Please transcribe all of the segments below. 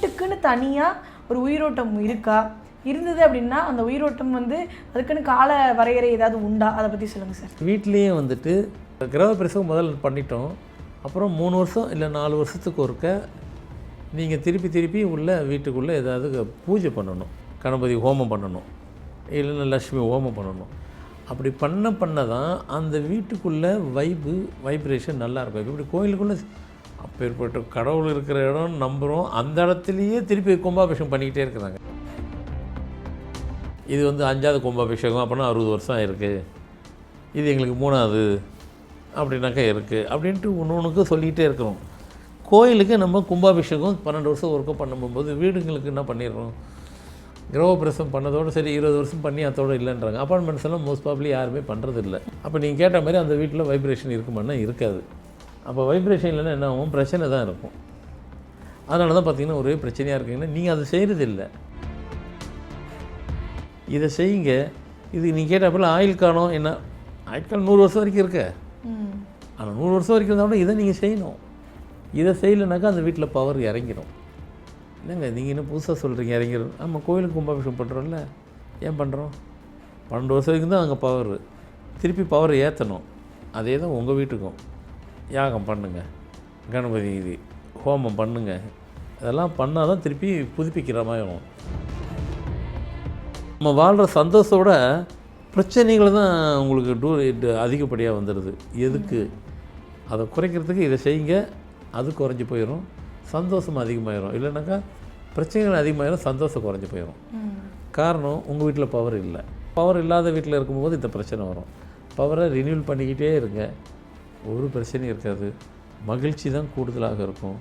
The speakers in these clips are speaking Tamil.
வீட்டுக்குன்னு தனியாக ஒரு உயிரோட்டம் இருக்கா? இருந்தது அப்படின்னா அந்த உயிரோட்டம் வந்து அதுக்குன்னு கால வரையறை ஏதாவது உண்டா? அதை பற்றி சொல்லுங்கள் சார். வீட்லேயே வந்துட்டு கிரக பிரசவம் முதல் பண்ணிட்டோம். அப்புறம் மூணு வருஷம் இல்லை நாலு வருஷத்துக்கு ஒருக்க நீங்கள் திருப்பி திருப்பி உள்ள வீட்டுக்குள்ளே ஏதாவது பூஜை பண்ணணும். கணபதி ஹோமம் பண்ணணும். இல்லைன்னா லக்ஷ்மி ஹோமம் பண்ணணும். அப்படி பண்ண பண்ண தான் அந்த வீட்டுக்குள்ளே வைப்பு வைப்ரேஷன் நல்லாயிருக்கும் இப்படி கோயிலுக்குள்ளே அப்பேற்பட்ட கடவுள் இருக்கிற இடம் நம்புகிறோம் அந்த இடத்துலையே திருப்பி கும்பாபிஷேகம் பண்ணிக்கிட்டே இருக்கிறாங்க. இது வந்து அஞ்சாவது கும்பாபிஷேகம் அப்படின்னா அறுபது வருஷம் இருக்குது இது எங்களுக்கு மூணாவது அப்படின்னாக்கா இருக்குது அப்படின்ட்டு ஒன்று ஒன்றுக்கு சொல்லிகிட்டே இருக்கிறோம். கோயிலுக்கு நம்ம கும்பாபிஷேகம் பன்னெண்டு வருஷம் ஒர்க்கை பண்ணும்போது வீடுங்களுக்கு என்ன பண்ணிடுறோம்? கிரகப்பிரசம் பண்ணதோடு சரி இருபது வருஷம் பண்ணி அதோடு இல்லைன்றாங்க. அப்பார்ட்மெண்ட்ஸ் எல்லாம் மோஸ்ட் ப்ராப்ளி யாருமே பண்ணுறதில்ல அப்போ நீங்கள் கேட்ட மாதிரி அந்த வீட்டில் வைப்ரேஷன் இருக்குமானா இருக்காது. அப்போ வைப்ரேஷன் இல்லைன்னா என்ன ஆகும்? பிரச்சனை தான் இருக்கும். அதனால தான் பார்த்தீங்கன்னா ஒரே பிரச்சனையாக இருக்குங்கன்னா நீங்கள் அதை செய்கிறது இல்லை இதை செய்யுங்க. இது நீங்கள் கேட்டப்பல ஆயில் காலம் என்ன? காலம் நூறு வருஷம் வரைக்கும் இருக்க. ஆனால் நூறு வருஷம் வரைக்கும் இருந்தால் கூட இதை நீங்கள் செய்யணும். இதை செய்யலைனாக்கா அந்த வீட்டில் பவர் இறங்கிடும் என்னங்க நீங்கள் என்ன புதுசாக சொல்கிறீங்க இறங்கிடும் ஆமாம் கோயிலுக்கு கும்பாபிஷேகம் பண்ணுறோம்ல ஏன் பண்ணுறோம் பன்னெண்டு வருஷம் வரைக்கும் தான் அங்கே பவர் திருப்பி பவர் ஏற்றணும் அதே தான் உங்கள் வீட்டுக்கும். யாகம் பண்ணுங்க. கணபதி இது ஹோமம் பண்ணுங்க. இதெல்லாம் பண்ணால் தான் திருப்பி புதுப்பிக்கிற மாதிரி வரும். நம்ம வாழ்கிற சந்தோஷத்தோட பிரச்சனைகள் தான் உங்களுக்கு டூ இது அதிகப்படியாக வந்துடுது. எதுக்கு? அதை குறைக்கிறதுக்கு இதை செய்யுங்க. அது குறைஞ்சி போயிடும் சந்தோஷம் அதிகமாயிரும். இல்லைனாக்கா பிரச்சனைகள் அதிகமாயிரும் சந்தோஷம் குறைஞ்சி போயிடும் காரணம் உங்கள் வீட்டில் பவர் இல்லை. பவர் இல்லாத வீட்டில் இருக்கும்போது இந்த பிரச்சனை வரும். பவரை ரினியூல் பண்ணிக்கிட்டே இருங்க. ஒரு பிரச்சனையும் இருக்காது. மகிழ்ச்சி தான் கூடுதலாக இருக்கும்.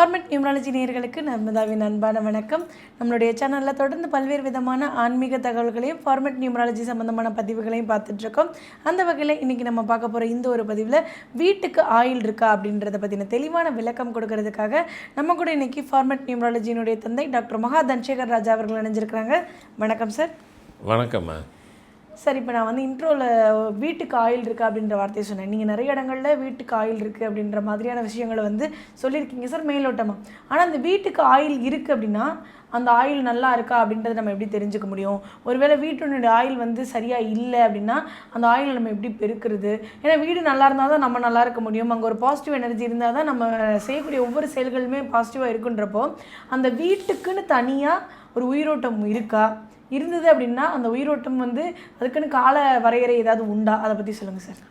ஃபார்மெட் நியூமராலஜி நேர்களுக்கு நர்மதாவின் அன்பான வணக்கம். நம்மளுடைய சேனலில் தொடர்ந்து பல்வேறு விதமான ஆன்மீக தகவல்களையும் ஃபார்மெட் நியூமராலஜி சம்மந்தமான பதிவுகளையும் பார்த்துட்ருக்கோம். அந்த வகையில் இன்றைக்கி நம்ம பார்க்க போகிற இந்த ஒரு பதிவில் வீட்டுக்கு ஆயில் இருக்கா அப்படின்றத பற்றின தெளிவான விளக்கம் கொடுக்கறதுக்காக நம்ம கூட இன்றைக்கி ஃபார்மெட் நியூமராலஜியினுடைய தந்தை டாக்டர் மகா தன்சேகர் ராஜா அவர்கள் இணைஞ்சிருக்கிறாங்க. வணக்கம் சார் வணக்கம்மா. சார் இப்போ நான் வந்து இன்ட்ரோவில் வீட்டுக்கு ஆயில் இருக்குது அப்படின்ற வார்த்தையை சொன்னேன். நீங்கள் நிறைய இடங்களில் வீட்டுக்கு ஆயில் இருக்குது அப்படின்ற மாதிரியான விஷயங்களை வந்து சொல்லியிருக்கீங்க சார் மேலோட்டமாக ஆனால் அந்த வீட்டுக்கு ஆயில் இருக்குது அப்படின்னா அந்த ஆயில் நல்லா இருக்கா அப்படின்றத நம்ம எப்படி தெரிஞ்சுக்க முடியும்? ஒருவேளை வீட்டினுடைய ஆயில் வந்து சரியாக இல்லை அப்படின்னா அந்த ஆயில் நம்ம எப்படி பெருக்கிறது? ஏன்னா வீடு நல்லா இருந்தால் தான் நம்ம நல்லா இருக்க முடியும். அங்கே ஒரு பாசிட்டிவ் எனர்ஜி இருந்தால் தான் நம்ம செய்யக்கூடிய ஒவ்வொரு செயல்களுமே பாசிட்டிவாக இருக்குன்றப்போ அந்த வீட்டுக்குன்னு தனியாக ஒரு உயிரோட்டம் இருக்கா? இருந்தது அப்படின்னா அந்த உயிரோட்டம் வந்து அதுக்குன்னு கால வரையறை ஏதாவது உண்டா? அதை பற்றி சொல்லுங்கள் சார்.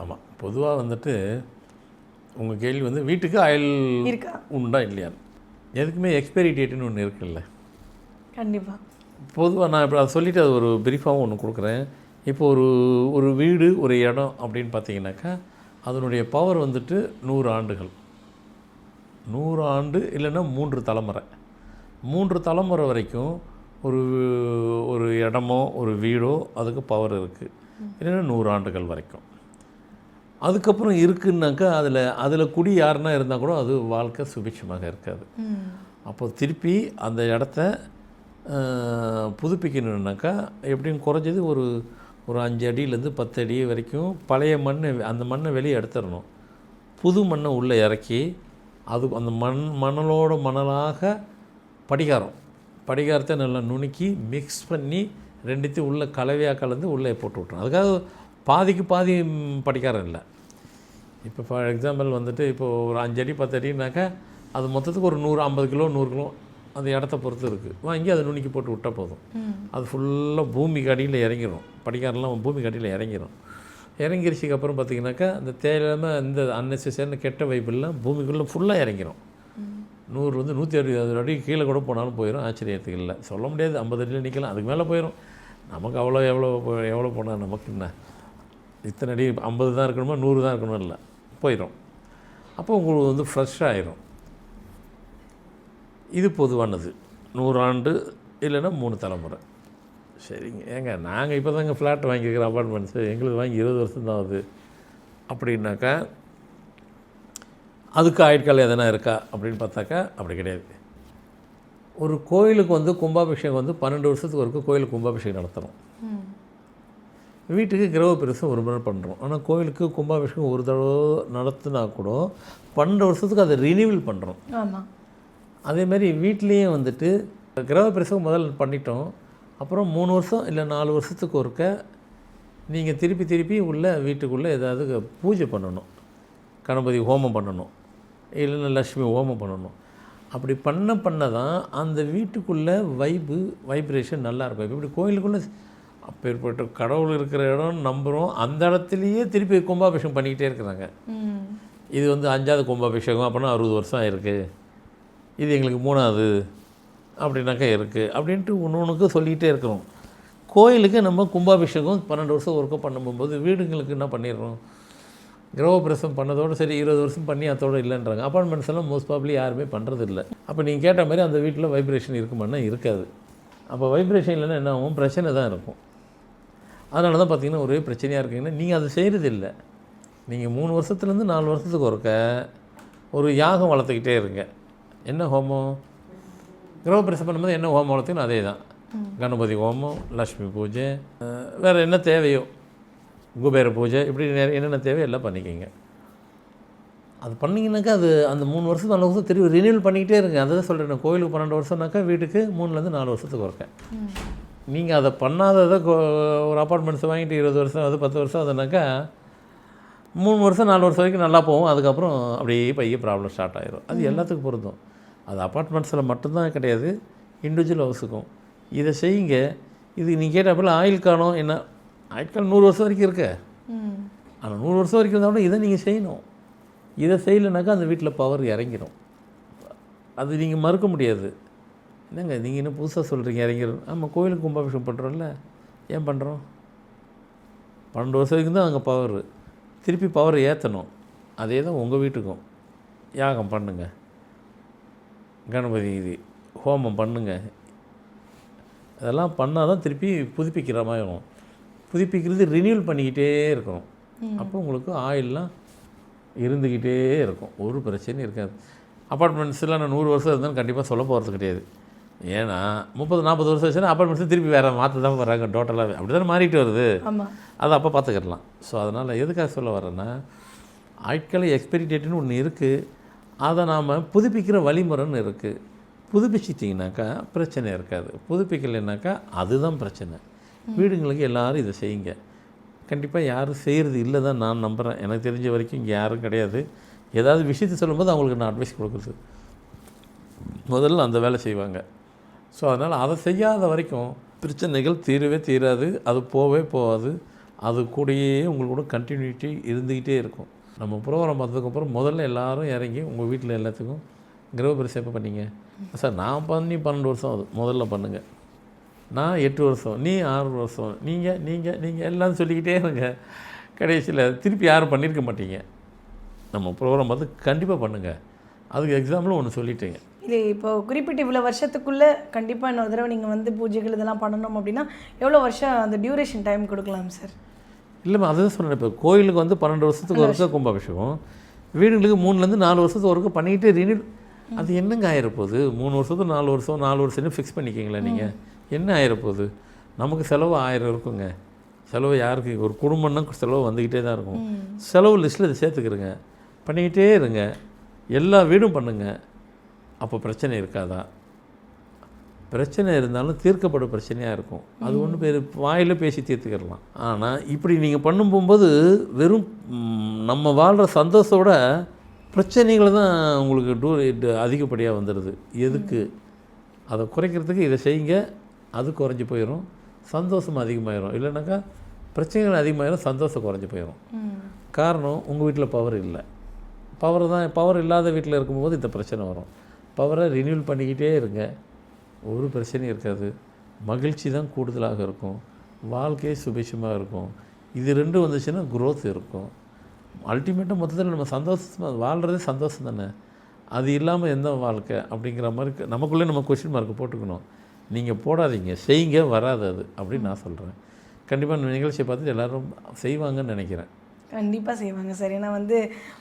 ஆமாம் பொதுவாக வந்துட்டு உங்கள் கேள்வி வந்து வீட்டுக்கு ஆயில் இருக்கா? உண்டா இல்லையா? எதுக்குமே எக்ஸ்பைரி டேட்டுன்னு ஒன்று இருக்குல்ல. கண்டிப்பாக பொதுவாக நான் இப்போ அதை சொல்லிவிட்டு அது ஒரு பிரீஃபாகவும் ஒன்று கொடுக்குறேன். இப்போ ஒரு ஒரு வீடு ஒரு இடம் அப்படின்னு பார்த்தீங்கன்னாக்கா அதனுடைய பவர் வந்துட்டு நூறு ஆண்டுகள். நூறு ஆண்டு இல்லைன்னா மூன்று தலைமுறை. மூன்று தலைமுறை வரைக்கும் ஒரு ஒரு இடமோ ஒரு வீடோ அதுக்கு பவர் இருக்குது இல்லைன்னா நூறு ஆண்டுகள் வரைக்கும். அதுக்கப்புறம் இருக்குன்னாக்கா அதில் அதில் குடி யாருன்னா இருந்தால் கூட அது வாழ்க்கை சுபிட்சமாக இருக்காது. அப்போ திருப்பி அந்த இடத்த புதுப்பிக்கணுன்னாக்கா எப்படியும் குறைஞ்சது ஒரு ஒரு அஞ்சு அடியிலேருந்து பத்து அடி வரைக்கும் பழைய மண்ணை அந்த மண்ணை வெளியே எடுத்துடணும். புது மண்ணை உள்ளே இறக்கி அது அந்த மண் மணலோட மணலாக படிகாரம். படிகாரத்தை நல்லா நுணுக்கி மிக்ஸ் பண்ணி ரெண்டுத்தையும் உள்ளே கலவையாக கலந்து உள்ளே போட்டு விட்றோம் அதுக்காக பாதிக்கு பாதி ம், படிகாரம் இல்லை. இப்போ ஃபார் எக்ஸாம்பிள் வந்துட்டு இப்போ ஒரு அஞ்சு அடி பத்து அடினாக்கா அது மொத்தத்துக்கு ஒரு நூறு ஐம்பது கிலோ நூறு கிலோ அந்த இடத்த பொறுத்து இருக்குது வாங்கி அதை நுணுக்கி போட்டு விட்டால் போதும். அது ஃபுல்லாக பூமிக்கு அடியில் இறங்கிடும் படிக்காரெல்லாம் பூமிக்கு அடியில் இறங்கிடும் இறங்கிருச்சுக்கு அப்புறம் பார்த்தீங்கன்னாக்கா அந்த தேவையில்லாமல் இந்த அன்னெசரியான கெட்ட வைப்பெல்லாம் பூமிக்குள்ளே ஃபுல்லாக இறங்கிடும் நூறு வந்து நூற்றி அறுபது அடி கீழே கூட போனாலும் போயிடும் ஆச்சரியத்துக்கு இல்லை. சொல்ல முடியாது ஐம்பது அடியில் நிற்கலாம் அதுக்கு மேலே போயிடும் நமக்கு அவ்வளோ எவ்வளோ எவ்வளோ போனால் நமக்கு என்ன? இத்தனை அடி ஐம்பது தான் இருக்கணுமா? நூறு தான் இருக்கணும்? இல்லை. போயிடும் அப்போ உங்களுக்கு வந்து ஃப்ரெஷ்ஷாகிடும் இது பொதுவானது. நூறாண்டு இல்லைன்னா மூணு தலைமுறை. சரிங்க. ஏங்க நாங்கள் இப்போ தாங்க ஃப்ளாட் வாங்கியிருக்கிற அப்பார்ட்மெண்ட்ஸு எங்களுக்கு வாங்கி இருபது வருஷம் தான் ஆகுது. அப்படின்னாக்கா அதுக்கு ஆயுட்காலம் எதனா இருக்கா அப்படின்னு பார்த்தாக்கா அப்படி கிடையாது. ஒரு கோயிலுக்கு வந்து கும்பாபிஷேகம் வந்து பன்னெண்டு வருஷத்துக்கு ஒருக்க கோயிலுக்கு கும்பாபிஷேகம் நடத்துகிறோம் வீட்டுக்கு கிரக பிரவேசம் ஒரு முறை பண்ணுறோம் ஆனால் கோயிலுக்கு கும்பாபிஷேகம் ஒரு தடவை நடத்தினா கூட பன்னெண்டு வருஷத்துக்கு அதை ரினிவல் பண்ணுறோம் ஆமாம் அதேமாதிரி வீட்லேயும் வந்துட்டு கிரக பிரவேசம் முதல்ல பண்ணிட்டோம். அப்புறம் மூணு வருஷம் இல்லை நாலு வருஷத்துக்கு ஒருக்க நீங்கள் திருப்பி திருப்பி உள்ள வீட்டுக்குள்ளே ஏதாவது பூஜை பண்ணணும். கணபதி ஹோமம் பண்ணணும். இல்லைன்னா லக்ஷ்மி ஹோமம் பண்ணணும். அப்படி பண்ண பண்ண தான் அந்த வீட்டுக்குள்ளே வைப்பு வைப்ரேஷன் நல்லாயிருக்கும் இப்படி கோயிலுக்குள்ளே அப்பேற்பட்ட கடவுள் இருக்கிற இடம் நம்புகிறோம் அந்த இடத்துலையே திருப்பி கும்பாபிஷேகம் பண்ணிக்கிட்டே இருக்கிறாங்க. இது வந்து அஞ்சாவது கும்பாபிஷேகம் அப்படின்னா அறுபது வருஷம் ஆயிருக்கு. இது எங்களுக்கு மூணாவது அப்படின்னாக்கா இருக்குது அப்படின்ட்டு ஒன்று ஒன்றுக்கு சொல்லிக்கிட்டே இருக்கிறோம். கோயிலுக்கு நம்ம கும்பாபிஷேகம் பன்னெண்டு வருஷம் ஒருக்கம் பண்ணும்போது வீடுங்களுக்கு என்ன பண்ணிடுறோம்? கிரகப்பிரசம் பண்ணதோடு சரி இருபது வருஷம் பண்ணி அதோடு இல்லைன்றாங்க. அப்பார்ட்மெண்ட்ஸ் எல்லாம் மோஸ்ட் ப்ராப்ளி யாருமே பண்ணுறது இல்லை அப்போ நீங்கள் கேட்ட மாதிரி அந்த வீட்டில் வைப்ரேஷன் இருக்குமானா இருக்காது. அப்போ வைப்ரேஷன் இல்லைன்னா என்ன ஆகும்? பிரச்சனை தான் இருக்கும். அதனால தான் பார்த்தீங்கன்னா ஒரே பிரச்சனையாக இருக்குங்கன்னா நீங்கள் அதை செய்கிறது இல்லை நீங்கள் மூணு வருஷத்துலேருந்து நாலு வருஷத்துக்கு ஒருக்க ஒரு யாகம் வளர்த்துக்கிட்டே இருங்க. என்ன ஹோமம்? கிரகப்பிரசம் பண்ணும்போது என்ன ஹோமம் வளர்த்தீங்கன்னா அதே தான் கணபதி ஹோமம் லக்ஷ்மி பூஜை வேறு என்ன தேவையோ? குபேர பூஜை இப்படி என்னென்ன தேவையோ எல்லாம் பண்ணிக்கோங்க. அது பண்ணிங்கனாக்கா அது அந்த மூணு வருஷம் நாலு வருஷம் திரும்பி ரினியூவல் பண்ணிக்கிட்டே இருங்க. அதை தான் சொல்கிறேன் கோயிலுக்கு பன்னெண்டு வருஷம்னாக்கா வீட்டுக்கு மூணுலேருந்து நாலு வருஷத்துக்கு ஒருக்க. ம். நீங்கள் அதை பண்ணாததை ஒரு அப்பார்ட்மெண்ட்ஸ் வாங்கிட்டு இருபது வருஷம் அது பத்து வருஷம் அதுனாக்கா மூணு வருஷம் நாலு வருஷம் வரைக்கும் நல்லா போகும். அதுக்கப்புறம் அப்படியே பைய ப்ராப்ளம் ஸ்டார்ட் ஆயிரும். அது எல்லாத்துக்கும் பொருந்தும். அது அப்பார்ட்மெண்ட்ஸில் மட்டும்தான் கிடையாது இண்டிவிஜுவல் ஹவுஸுக்கும் இதை செய்யுங்க. இது நீங்கள் கேட்டப்பல ஆயில் காலம் என்ன காலம் நூறு வருஷம் வரைக்கும் இருக்கு. ஆனால் நூறு வருஷம் வரைக்கும் இருந்தால் கூட இதை நீங்கள் செய்யணும். இதை செய்யலைனாக்கா அந்த வீட்டில் பவர் இறங்கிடும் அது நீங்கள் மறுக்க முடியாது. என்னங்க நீங்கள் என்ன புதுசாக சொல்கிறீங்க இறங்கிடும் ஆமாம் கோயிலுக்கு கும்பாபிஷேகம் பண்ணுறோம்ல ஏன் பண்ணுறோம் பன்னெண்டு வருஷம் வரைக்கும் தான் அங்கே பவர் திருப்பி பவரை ஏற்றணும் அதே தான் உங்கள் வீட்டுக்கும். யாகம் பண்ணுங்க. கணபதி இது ஹோமம் பண்ணுங்க. அதெல்லாம் பண்ணால் தான் திருப்பி புதுப்பிக்கிற மாதிரி வரும். புதுப்பிக்கிறது ரினியூவல் பண்ணிக்கிட்டே இருக்கணும் அப்போ உங்களுக்கு ஆயிலெலாம் இருந்துக்கிட்டே இருக்கும். ஒரு பிரச்சனையும் இருக்காது. அப்பார்ட்மெண்ட்ஸில் நான் நூறு வருஷம் இருந்தாலும் கண்டிப்பாக சொல்ல போகிறது கிடையாது. ஏன்னா முப்பது நாற்பது வருஷம் வச்சுன்னா அப்பார்ட்மெண்ட்ஸ் திருப்பி வேறு மாற்ற தான் வராங்க டோட்டலாகவே அப்படி தானே மாறிட்டு வருது. அதை அப்போ பார்த்துக்கிடலாம். ஸோ அதனால் எதுக்காக சொல்ல வரேன்னா ஆட்களை எக்ஸ்பைரி டேட்டுன்னு ஒன்று இருக்குது அதை நாம் புதுப்பிக்கிற வழிமுறைன்னு இருக்குது புதுப்பிச்சிட்டிங்கனாக்கா பிரச்சனை இருக்காது. புதுப்பிக்கலைனாக்கா அதுதான் பிரச்சனை. வீடுங்களுக்கு எல்லாரும் இதை செய்யுங்க. கண்டிப்பாக யாரும் செய்கிறது இல்லை தான் நான் நம்புகிறேன் எனக்கு தெரிஞ்ச வரைக்கும் இங்கே யாரும் கிடையாது. ஏதாவது விஷயத்தை சொல்லும்போது அவங்களுக்கு நான் அட்வைஸ் கொடுக்குறது. முதல்ல அந்த வேலை செய்வாங்க. ஸோ அதனால் அதை செய்யாத வரைக்கும் பிரச்சனைகள் தீரவே தீராது. அது போவே போகாது. அது கூடயே உங்களுக்கு கண்டினியூட்டி இருந்துக்கிட்டே இருக்கும். நம்ம ப்ரோக்ராம் பார்த்ததுக்கப்புறம் முதல்ல எல்லாரும் இறங்கி உங்கள் வீட்டில் எல்லாத்துக்கும் கிரகப்பிரசம் எப்போ சார் நான் பண்ணி பன்னெண்டு வருஷம் ஆகுது. முதல்ல பண்ணுங்கள் நான் எட்டு வருஷம் நீ ஆறு வருஷம் நீங்கள் நீங்கள் நீங்கள் எல்லாம் சொல்லிக்கிட்டே இருங்க. கடைசியில் திருப்பி யாரும் பண்ணியிருக்க மாட்டீங்க. நம்ம ப்ரோக்ராம் பார்த்து கண்டிப்பாக பண்ணுங்கள் அதுக்கு எக்ஸாம்பிள் ஒன்று சொல்லிட்டேங்க. இது இப்போ குறிப்பிட்ட இவ்வளோ வருஷத்துக்குள்ளே கண்டிப்பாக இன்னொரு தடவை நீங்கள் வந்து பூஜைகள் இதெல்லாம் பண்ணணும் அப்படின்னா எவ்வளோ வருஷம் அந்த டியூரேஷன் டைம் கொடுக்கலாம் சார் இல்லைம்மா அதுதான் சொன்னேன் இப்போ கோயிலுக்கு வந்து பன்னெண்டு வருஷத்துக்கு ஒருக்க கும்பாபிஷேகம். வீடுங்களுக்கு மூணுலேருந்து நாலு வருஷத்துக்கு ஒருக்க பண்ணிக்கிட்டே ரினியூ அது என்னங்க ஆயிரப்போகுது? மூணு வருஷத்துக்கு நாலு வருஷம் நாலு வருஷம்னு ஃபிக்ஸ் பண்ணிக்கிங்களா நீங்கள் என்ன ஆயிரப்போகுது? நமக்கு செலவு ஆயிரம் இருக்குங்க. செலவு யாருக்கு? ஒரு குடும்பம்னா செலவு வந்துக்கிட்டே தான் இருக்கும். செலவு லிஸ்ட்டில் இதை சேர்த்துக்கிறங்க பண்ணிக்கிட்டே இருங்க. எல்லா வீடும் பண்ணுங்க. அப்போ பிரச்சனை இருக்காதா? பிரச்சனை இருந்தாலும் தீர்க்கப்படும் பிரச்சனையாக இருக்கும். அது ஒன்று பேர் வாயில் பேசி தீர்த்துக்கிடலாம். ஆனால் இப்படி நீங்கள் பண்ணும் போகும்போது வெறும் நம்ம வாழ்கிற சந்தோஷத்தோட பிரச்சனைகள் தான் உங்களுக்கு டூ அதிகப்படியாக வந்துடுது. எதுக்கு? அதை குறைக்கிறதுக்கு இதை செய்யுங்க. அது குறைஞ்சி போயிடும் சந்தோஷம் அதிகமாயிரும். இல்லைனாக்கா பிரச்சனைகள் அதிகமாயிரும் சந்தோஷம் குறைஞ்சி போயிடும் காரணம் உங்கள் வீட்டில் பவர் இல்லை. பவர் தான் பவர் இல்லாத வீட்டில் இருக்கும்போது இந்த பிரச்சனை வரும். பவரை ரினியூல் பண்ணிக்கிட்டே இருங்க. ஒரு பிரச்சனையும் இருக்காது. மகிழ்ச்சி தான் கூடுதலாக இருக்கும். வாழ்க்கையே சுபிஷமாக இருக்கும். இது ரெண்டும் வந்துச்சுன்னா குரோத் இருக்கும். அல்டிமேட்டாக மொத்தத்தில் நம்ம சந்தோஷமாக வாழ்கிறதே சந்தோஷம் தானே. அது இல்லாமல் எந்த வாழ்க்கை அப்படிங்கிற மாதிரி நமக்குள்ளே நம்ம கொஷின் மார்க் போட்டுக்கணும். நீங்கள் போடாதீங்க செய்யுங்க வராது அது அப்படின்னு நான் சொல்கிறேன் கண்டிப்பாக இந்த நிகழ்ச்சியை பார்த்துட்டு எல்லாரும் செய்வாங்கன்னு நினைக்கிறேன். கண்டிப்பாக செய்வாங்க சார். ஏன்னா வந்து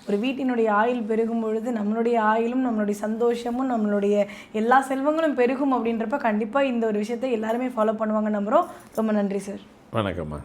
ஒரு வீட்டினுடைய ஆயுள் பெருகும் பொழுது நம்மளுடைய ஆயுளும் நம்மளுடைய சந்தோஷமும் நம்மளுடைய எல்லா செல்வங்களும் பெருகும் அப்படின்றப்ப கண்டிப்பாக இந்த ஒரு விஷயத்தை எல்லாருமே ஃபாலோ பண்ணுவாங்க நம்புகிறோம் ரொம்ப நன்றி சார். வணக்கம்மா.